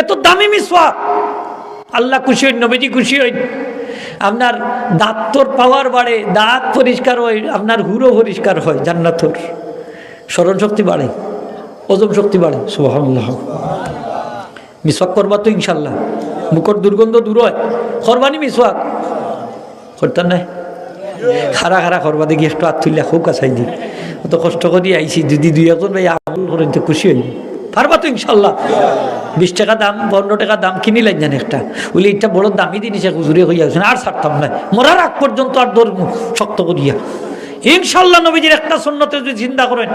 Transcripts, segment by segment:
এত দামি মিসওয়াক। আল্লাহ খুশি হইন, নবীজি খুশি হইন। আপনার দাঁত তোর পাওয়ার বাড়ে, দাঁত পরিষ্কার হয়, আপনার হুরো পরিষ্কার হয়, জান্নাতর। স্মরণ শক্তি বাড়ে, ওজন শক্তি বাড়ে। সুবহানাল্লাহ। মিসওয়াক করবা তো ইনশাল্লাহ মুখর দুর্গন্ধ দূর হয়। করবানি মিসওয়াক? করতাম নাই খারা খারা করবা দেখি, একটু হাত তুললে খুব কাছাই দি অত কষ্ট করি আইছি, যদি দুই একজন ভাই আমল করেন তো খুশি হইনি পারবা তো ইনশাল্লাহ বিশ টাকা দাম, পনেরো টাকা দাম, কিনি লাগ জানি একটা। বলে এটা বড় দামি জিনিস হুজুরে হইয়া গেছে, আর ছাড়তাম না। মরার আগ পর্যন্ত আর ধর্ম শক্ত করিয়া। ইনশাল্লাহ নবীজির একটা সুন্নতে যদি চিন্তা করেন,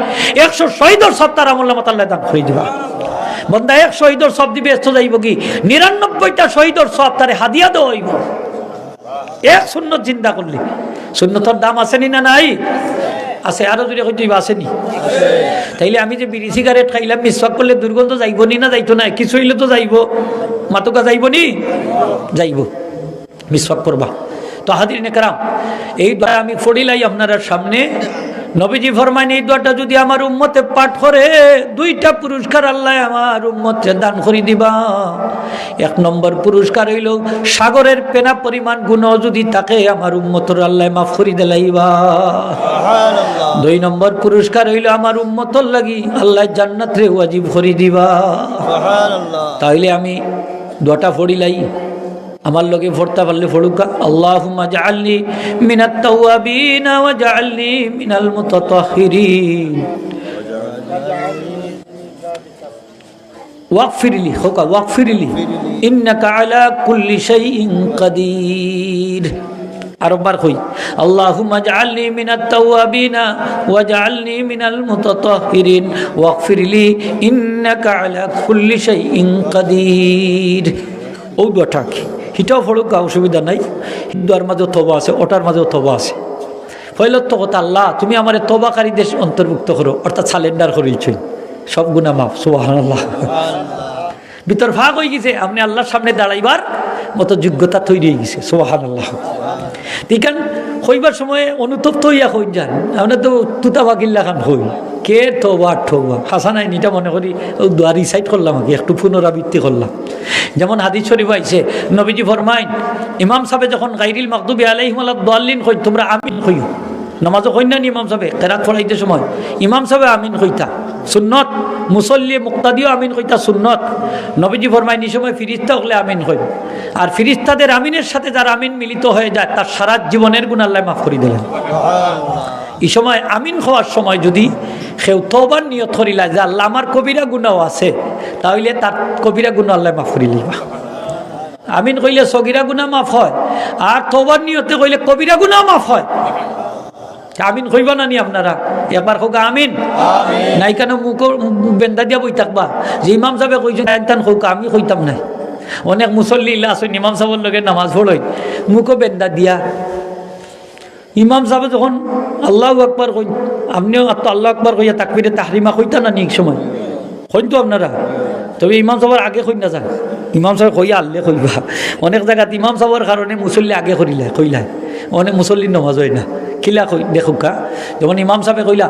একশো শহীদর সব তার আমল্লা মাতাল্লাহ দান করে দিবা। বন্ধা এক শহীদর সব দিবে এত যাইব কি? নিরানব্বইটা শহীদর সব তারে হাদিয়া দেওয়া হইব। এক সুন্নত চিন্তা করলি। সুন্নতর দাম আসেনি না নাই? আছে, আরও যদি হয়তো আসেনি তাইলে আমি যে বিড়ি সিগারেট খাইলাম, বিশ্বাস করলে দুর্গন্ধ যাইব নি না যাইতো না? কিছু হইলে তো যাইব। মাতুকা যাইব নি যাইব। বিশ্বাস করবা। তো হাদির নেকরাম এই দ্বারা আমি ফড়িলাই আপনার সামনে। নবীজি ফরমাইন এই দোয়াটা যদি আমার উম্মতে পাঠ করে দুইটা পুরস্কার আল্লাহ আমার উম্মতে দান করে দিবা। এক নম্বর পুরস্কার হইল সাগরের পেনা পরিমাণ গুণ যদি তাকে আমার উম্মতর আল্লাহ মাফ করে দিলাইবা। দুই নম্বর পুরস্কার হইল আমার উম্মতর লাগি আল্লাহ জান্নাত রে ওয়াজিব করে দিবা। তাইলে আমি দোয়াটা ফড়িলাই আমার লগে ফোরতা পারলে ফড়ুকা আল্লাহুম্মা জাআলনি মিনাত তাওয়াবিন ওয়া জাআলনি মিনাল মুতাতাহহিরিন ওয়াগফিরলি, হোকা ওয়াগফিরলি। ইন্নাকা আলা কুল্লি শাইইন কাদির। আরবার কই, আল্লাহুম্মা জাআলনি মিনাত তাওয়াবিন ওয়া জাআলনি মিনাল মুতাতাহহিরিন ওয়াগফিরলি, ইন্নাকা আলা কুল্লি শাইইন কাদির। ও দোয়াটা কি? হিটাও ফড়ুক অসুবিধা নাই। হিন্দুয়ার মাঝেও তবা আছে, ওটার মাঝেও তবা আছে। ফয়লত তো কথা, আল্লাহ, তুমি আমার তবাকারী দেশ অন্তর্ভুক্ত করো, অর্থাৎ সালেন্ডার করেছি সব গুণা মাফ আল্লাহ ভিতর ভাগ হয়ে গেছে, আপনি আল্লাহর সামনে দাঁড়াইবার মতো যোগ্যতা তৈরি হয়ে গেছে সোহান আল্লাহ তিকান হইবার সময় অনুতপ্ত হইয়া হইন যান আপনার তো তুতা বাকিল্লা খান হই। কে তোবা ঠোবা হাসানাই নিটা মনে করি, ও দুয়ারি সাইড করলাম আগে, একটু পুনরাবৃত্তি করলাম। যেমন হাদিস শরীফ আইছে, নবীজি ফরমাইন, ইমাম সাহেব যখন গাইরিল মাকদুবি আলাইহিমাল্লাহ দোয়াল্লিন কই তোমরা আমিন কইও। নামাজও কই নি ইমাম সাহেব কেরাত পড়াইতে সময়। ইমাম সাহেব আমিন কইতা, সুন্নত। মুসল্লি মুক্তাদিও আমিন কইতা, সুন্নত। নবীজি ফরমাইন, এই সময় ফিরিস্তা হলে আমিন কই আর ফিরিস্তাদের আমিনের সাথে যার আমিন মিলিত হয়ে যায়, তার সারা জীবনের গুণ আল্লাহ মাফ করে দিলেন। এই সময় আমিন হওয়ার সময় যদি সেও তবার নিয়ত করিলা যে আল্লাহ আমার কবিরা গুণাও আছে তাহলে তার কবিরা গুণ আল্লাহ মাফ করে লিবা আমিন কইলে সগিরা গুণা মাফ হয় আর তবার নিয়তে কইলে কবিরা গুণাও মাফ হয়। আমিন কইবা না নি আপনারা? একবার হোক আমিন। নাই কেন মুখ বেন্দা দিয়া বই থাকবা? যে ইমাম সাহেব কইছেন একদান হোক আমি কইতাম নাই। অনেক মুসল্লি ইল্লা আসেন ইমাম সাহেবের লগে নামাজ পড়ই মুখও বেন্দা দিয়া। ইমাম সাহেব যখন আল্লাহ আকবার কই আপনিও তো আল্লাহ আকবার কইয়া তাকবিরে তাহরিমা কইতা না নিক সময়? কইন তো আপনারা? তবে ইমাম সাহেবের আগে কই না যান ইমাম সাহেব কইয়া আল্লে কইবা। অনেক জায়গাত ইমাম সাহেবের কারণে মুসল্লি আগে করিলা, কইলা। অনেক মুসল্লি নমাজ হয় না। কিলা কই, দেখুকা যেমন ইমাম সাহেবে কইলা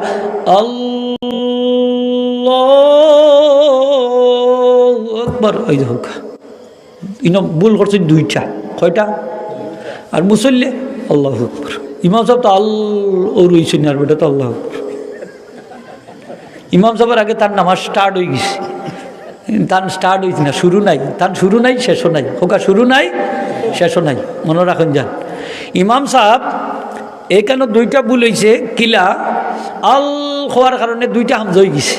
আকবার ওই দেখুকা ইনো ভুল করছেন দুইটা। কয়টা? আর মুসল্লি আল্লাহ আকবর। ইমাম সাহেব তো আল ও রইছেন আর বেটা তো আল্লাহ আকবর। ইমাম সাহেবের আগে তার নামাজ স্টার্ট হয়ে গেছে। তার স্টার্ট হয়েছে না, শুরু নাই। তার শুরু নাই, শেষও নাই। হোকা শুরু নাই, শেষও নাই। মনে রাখুন যান। ইমাম সাহেব এখানে দুইটা ভুল হয়েছে কিলা আল হওয়ার কারণে দুইটা হামজা হয়ে গেছে।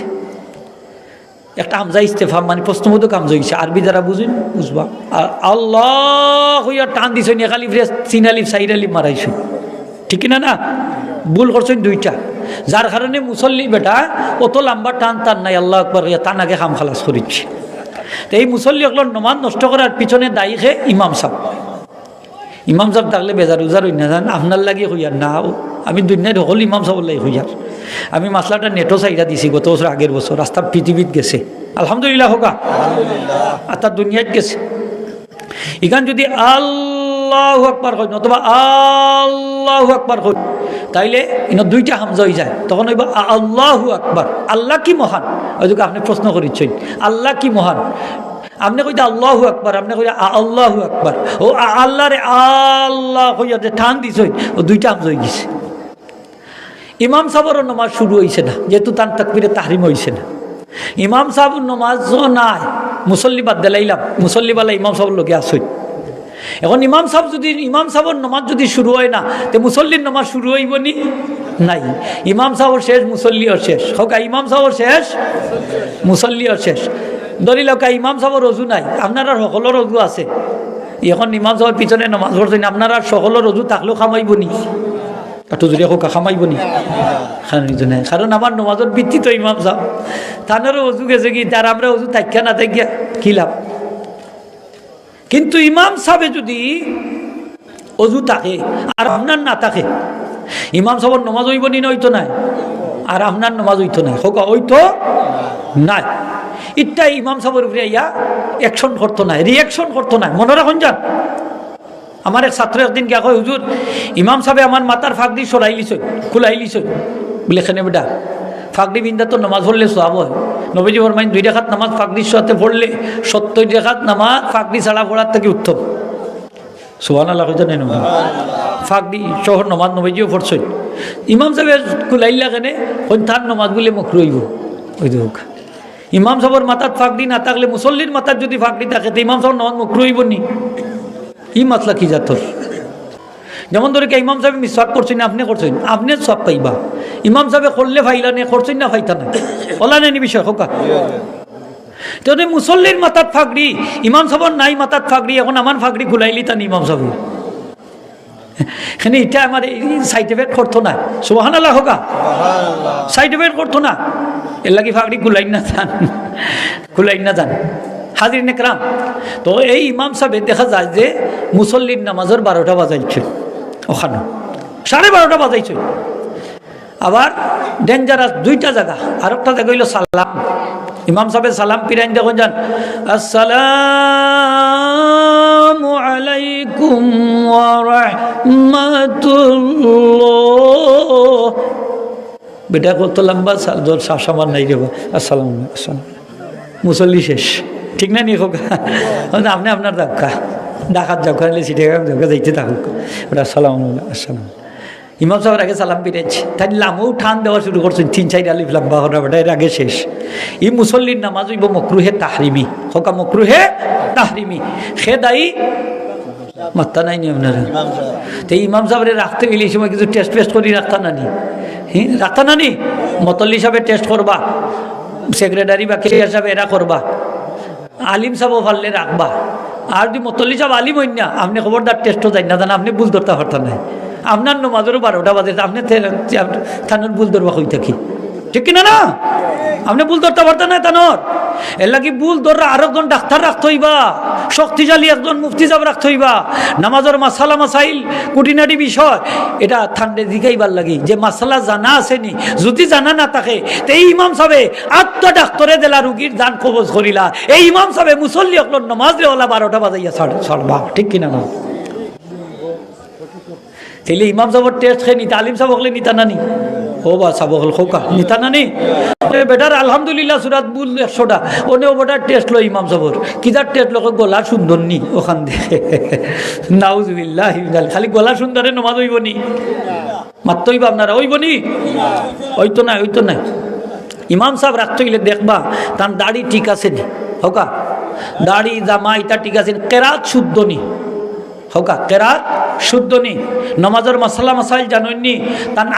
একটা আমজা ইস্তেফা মানে প্রশ্নবোধক হামজা হয়েছে আরবি যারা বুঝেন, বুঝবা। আর আল্লাহ হইয়া টান দিছ একালিফ রে চিন আলিফ সাইড আলিফ মারাইছো ঠিক না না? ভুল করছেন দুইটা। যার কারণে মুসল্লি বেটা, অত লম্বা টান টান নাই, আল্লাহ একবার টান আগে খাম খালাস করিচ্ছে। তো এই মুসল্লি অকল নমাজ নষ্ট করার পিছনে দায়ী খে ইমাম সাহ ইমাম সাহেব থাকলে বেজার উজার হই না যান আপনার লাগে হইয়ার না। আমি দুনিয়ার সকল ইমাম সাহেব লাগে হইয়ার। আমি মাসলাটা নেটো চাইরা দিছি গত বছর আগের বছর। রাস্তা পৃথিবীত গেছে। আলহামদুলিল্লাহ হোকা। আর তার দুনিয়াত গেছে। এখান যদি আল্লাহ আকবার হয় নতুবা আল্লাহ আকবার হয় তাইলে ইন দুইটা হামজা হয়ে যায়। তখন হইব আল্লাহু আকবার। আল্লাহ কি মহান? ওইদিকে আপনি প্রশ্ন করিচ্ছেন। আল্লাহ কি মহান? আপনি কইতে আল্লাহু আকবার আপনি কইতে আল্লাহু আকবার। ও আ- আল্লাহ রে আল্লাহ কইয়া যে টান দিছ ও দুইটা আমজ হয়ে গেছে। ইমাম সাহেবেরও নমাজ শুরু হয়েছে না, যেহেতু তার তাকবিরে তাহরিম হয়েছে না। ইমাম সাহেব নমাজও নাই, মুসল্লি বাদ দিলাইলাম মুসল্লিবালা ইমাম সাহেবের লোকে আসই। এখন ইমাম সাহেব যদি, ইমাম সাহেবের নমাজ যদি শুরু হয় না, তো মুসল্লির নমাজ শুরু হইব নি? নাই। ইমাম সাহেবের শেষ মুসল্লিও শেষ। হোক ইমাম সাহেবের শেষ মুসল্লিও শেষ। ধরিল কা ইমাম সাহেবের রজু নাই, আপনার সকলের রজু আছে। এখন ইমাম সাহেবের পিছনে নমাজ পড়ছেন, আপনার সকলের রজু থাকলেও খামাইব নি। একটু যদি হোক খামাইব নি? খানিত নাই কারণ আমার নমাজের ভিত্তি তো ইমাম সাহেব তানেরও অজু গেছে কি? তার আমরা অজু থাকিয়া না থাকিয়া কি লাভ? কিন্তু ইমাম সাহেবে যদি অজু থাকে আর আপনার না থাকে ইমাম সাহেবের নমাজ হইব নি না হইতো নাই? আর আপনার নমাজ হইতো নাই। হোক হইতো নাই। ইটাই ইমাম সাহেবের উপরে ইয়া অ্যাকশন করতো না রিয়াকশন করতো না মনে রাখুন যান আমার এক ছাত্র একদিন গিয়া কয়, হুজুর, ইমাম সাহেব আমার মাথার ফাঁক দিয়ে সরাই লিছ, খুলাই লিছ। বলে খেনে বেটা ফাঁকডি বিন্দা তো নামাজ পড়লে সোয়াব হয়। নবীজি ফরমাইন, দুই রেখাত নামাজ ফাঁকডির সাথে পড়লে সত্তর রেখাত নামাজ ফাঁকডি ছাড়া পড়ার থেকে উত্তম। সোহান আল্লাহ জানেন ফাঁকডি শহর নমাজ নবীজিও পড়ছে। ইমাম সাহেবের কুলাইলা কেনে তার নমাজ বলে মুখ রইব। ওই হোক। ইমাম সাহেবের মাথার ফাঁকডি না থাকলে মুসল্লির মাথার যদি ফাঁকডি থাকে, তো ইমাম সাহেব নমাজ মুখ রইব নি ই মাতলা কি জাতর যেমন ধরে কি ইমাম সাহেব মিসওয়াক করছেন না আপনি করছেন। আপনি সব পাইবা। ইমাম সাহেব করলে ফাইলা নে করছেন না ফাইতা না ওলা নেনি বিষয় হোকা। তাহলে মুসল্লির মাথার ফাগড়ি ইমাম সাহেবের নাই মাথার ফাগড়ি এখন আমার ফাগড়ি খুলাইলি তান ইমাম সাহেব। এখানে এটা আমার সাইড এফেক্ট করতো না। সুবাহান আল্লাহ হোকা সাইড এফেক্ট করতো না। এর লাগি ফাগড়ি খুলাই না যান। খুলাই না যান। হাজির নেকরাম তো এই ইমাম সাহেব দেখা যায় যে মুসল্লির নামাজের বারোটা বাজাইছে ওখানে। সাড়ে বারোটা বাজাইছে আবার ডেঞ্জারাস দুইটা জায়গা আর একটা জায়গা হইল সালাম। ইমাম সাহেব সালাম পিরাইন যখন যান। আসসালামু আলাইকুম বেটা কত লম্বা শাসামান নাই রেবা আসসালাম আসসালাম মুসল্লি শেষ। ঠিক না নি হোক আপনি আপনার দেখা ডাকাত যাও খাইলে সিটে যাইতে থাকুক। ওটা আসসালাম আসসালাম। ইমাম সাহেবের আগে সালাম পিরেছে। তাই লামও ঠান দেওয়া শুরু করছেন তিন, চার আলিফ লাম্বা হরা বেটা, এর আগে শেষ। ই মুসল্লির নামাজ হইব মকরুহে তাহরিমি। হকা মকরুহে তাহরিমি। সে দায়ী মাত্তা নাই নি আপনারা? তো ইমাম সাহেবের রাখতে গেলে এই সময় কিছু টেস্ট ফেস্ট করি, রাখতা নানি? হ্যাঁ রাখতা নানি? মতল্লি সাহেবের টেস্ট করবা। সেক্রেটারি বা কে হিসাবে এরা করবা। আলিম সাব ফাললে রাখবা আর যদি মতলি সাব আলিম হইন না, আপনি খবরদার টেস্টও যাই না, জানা আপনি ভুল ধরতে পারতেন আপনার নমাজেরও বারোটা বাজে, আপনি থানোর ভুল ধরবা হই থাকি ঠিক কিনা না? আপনি ভুল ধরতে পারতেন না তানোর। এর লাগি ভুল ধররা আর একজন ডাক্তার রাখতে হইবা, শক্তিশালী একজন মুফতি সাহেব রাখতে হইবা। নামাজের মাসালা মাসাইল, কুটিনাটি বিষয়, এটা ঠান্ডে দিকেইবার লাগি। যে মাসালা জানা আসেনি, যদি জানা না থাকে, তে এই ইমাম সাহেবে আত্মা ডাক্তরে দেলা রুগীর দান কবজ করিলা। এই ইমাম সাহেবে মুসল্লি অকল নমাজ রেওয়ালা বারোটা বাজাইয়া ছাড়বা। ঠিক কিনা না? তাইলে ইমাম সাহেবের টেস্ট খেয়ে নিতা, আলিম সাহেব হলে নিতা নানি। ও বা সাব হল খোকা, নিতা নানি? বেটার, আলহামদুলিল্লাহ, সুরাত বুল একশোটা। ওনে ও বেটার টেস্ট লো ইমাম সাহেবর কিদার টেস্ট লোক গলা সুন্দর নি, ওখান থেকে নাউজুবিল্লাহ খালি গলা সুন্দরে নমাজ হইব নি। মাত্র হইব আপনারা, হইব নি? ওইতো নাই ওইতো নাই। ইমাম সাহেব রাখতে গেলে দেখবা, তার দাড়ি ঠিক আছে নি। হোকা? দাড়ি, জামা, ইটা ঠিক আছে কেরাত শুদ্ধ নি। হোকা? কেরাত শুদ্ধ নি। নমাজের মশলা মশাইল জানেননি তার